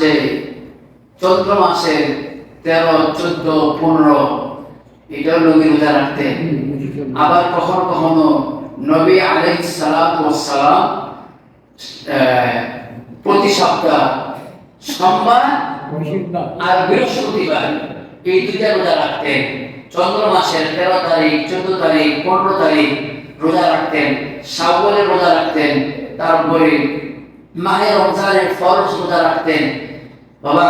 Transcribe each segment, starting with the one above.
যে চৈত্র মাসের তেরো, চোদ্দ, পনেরো এটাও নবী রোজা রাখতেন আবার কখনো কখনো নবী সালাতু সালাম প্রতি সপ্তাহ সোমবার আর বৃহস্পতিবার এই দুইটা রোজা রাখতেন। চন্দ্র মাসের তেরো তারিখ, চোদ্দ তারিখ, পনেরো তারিখ রোজা রাখতেন। সাবলের রোজা রাখতেন। তারপরে মাহে রমজানের ফরজ রোজা রাখতেন। বাবা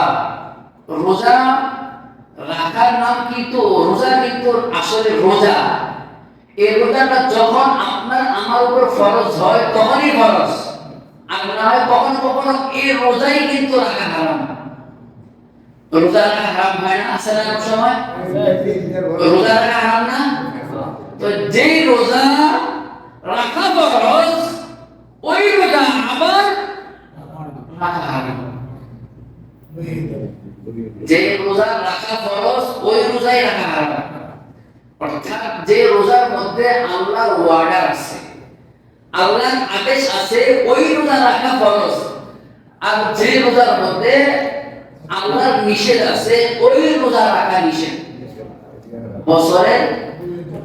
রোজা রাখার নাম কিন্তু রোজা কিন্তু আসলে রোজা? এই রোজাটা যখন আপনার আমার উপর ফরজ হয় তখনই ফরজ। আর না হয় কখনো কখনো এই রোজাই কিন্তু রাখা হারাম। রোজা রাখা হারাম হয় না? আসলে না সময়? রোজা রাখা হারাম না? তো যেই রোজা রাখা ফরজ ওই রোজা আবার রাখা হারাম যে রোজা রাখা ফরজ ওই রোজাই রাখা হারাম। অর্থাৎ যে রোজার মধ্যে আল্লাহর ওয়ার্ডার আছে আল্লাহর আদেশ আছে ওই রোজা রাখা ফরজ। আর যে রোজার মধ্যে আল্লাহর নিষেধ আছে ওই রোজা রাখা নিষেধ। বছরে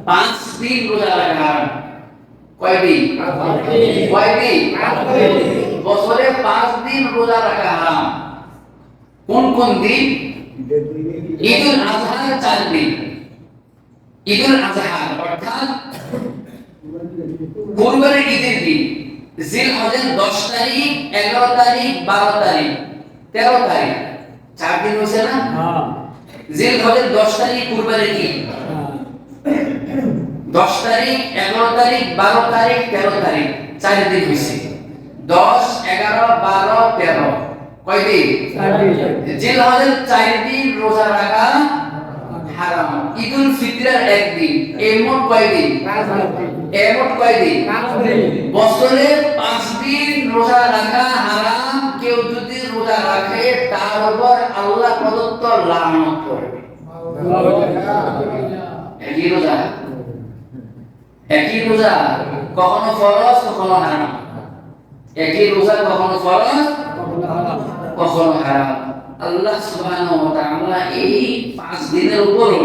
পাঁচ দিন রোজা রাখা কয়দিন? কয়দিন? বছরে পাঁচ দিন রোজা রাখা হারাম। কোন কোন দিন ঈদুল আজহার চার দিন ঈদুল আজহার অর্থাৎ কুরবানির ঈদের দিন জিল হজের দশ তারিখ এগারো তারিখ বারো তারিখ তেরো তারিখ চার দিন হয়েছে না জিল হজের দশ তারিখ কুরবানির ঈদ দশ তারিখ এগারো তারিখ বারো তারিখ তেরো তারিখ চার দিন হয়েছে দশ এগারো বারো তেরো কয়দিন জিল হজের চার দিন রোজা রাখা হারাম। ঈদুল ফিতরের একদিন। এই মোট কয়দিন এই মোট কয়দিন বছরে পাঁচ দিন রোজা রাখা হারাম। কেউ যদি রোজা রাখে তার উপর আল্লাহ প্রদত্ত লানত করবে একই রোজা? একই রোজা কখনো ফরজ কখনো হারাম। একই রোজা কখনো ফরজ কখনো হারাম। আল্লাহ খারাপ আল্লাহ আমরা এই পাঁচ দিনের উপরও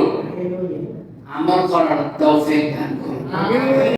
আমল করার তৌফিক দান করুন।